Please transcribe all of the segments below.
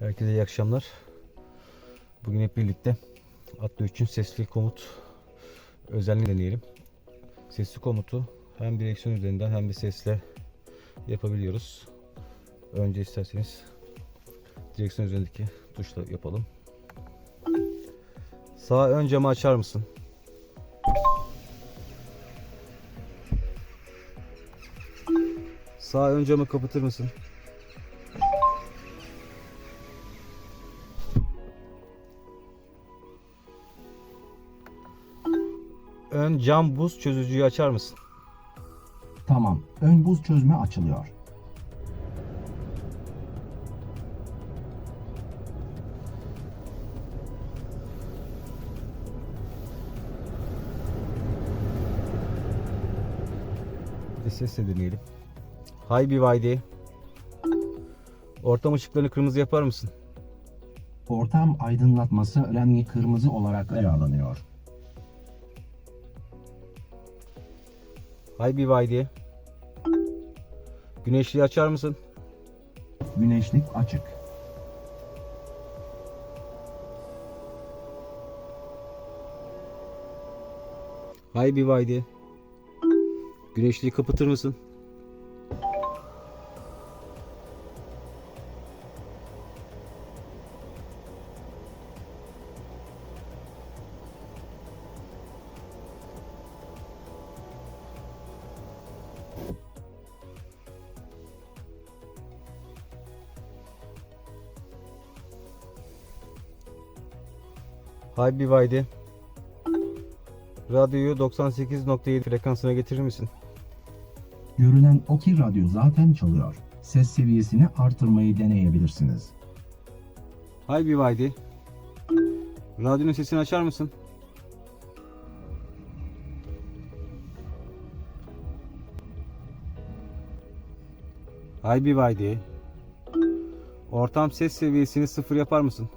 Herkese iyi akşamlar. Bugün hep birlikte Atlı 3'ün sesli komut özelliğini deneyelim. Sesli komutu hem direksiyon üzerinden hem de sesle yapabiliyoruz. Önce isterseniz direksiyon üzerindeki tuşla yapalım. Sağ ön camı açar mısın? Sağ ön camı kapatır mısın? Ön cam buz çözücüyü açar mısın? Tamam. Ön buz çözme açılıyor. Bir de sesle deneyelim. Hay BYD. Ortam ışıklarını kırmızı yapar mısın? Ortam aydınlatması rengi kırmızı olarak ayarlanıyor. Hay BYD. Güneşliği açar mısın? Güneşlik açık. Hay BYD. Güneşliği kapatır mısın? Hay BYD. Radyoyu 98.7 frekansına getirir misin? Görünen Oki radyo zaten çalıyor. Ses seviyesini artırmayı deneyebilirsiniz. Hay BYD. Radyonun sesini açar mısın? Hay BYD. Ortam ses seviyesini sıfır yapar mısın?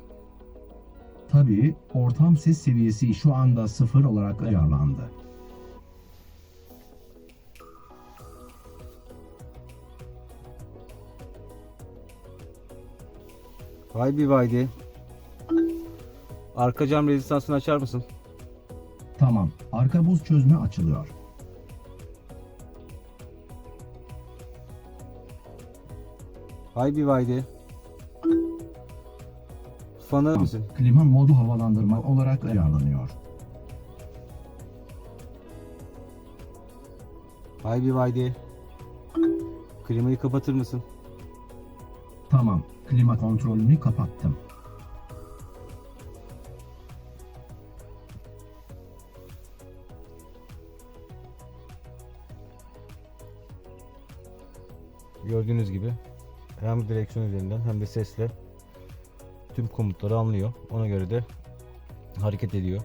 Tabii ortam ses seviyesi şu anda sıfır olarak ayarlandı. Hay BYD. Arka cam rezistansını açar mısın? Tamam. Arka buz çözme açılıyor. Hay BYD. Fanı mısın? Klima modu havalandırma olarak ayarlanıyor. Hay BYD. Klimayı kapatır mısın? Tamam. Klima kontrolünü kapattım. Gördüğünüz gibi hem direksiyon üzerinden hem de sesle tüm komutları anlıyor. Ona göre de hareket ediyor.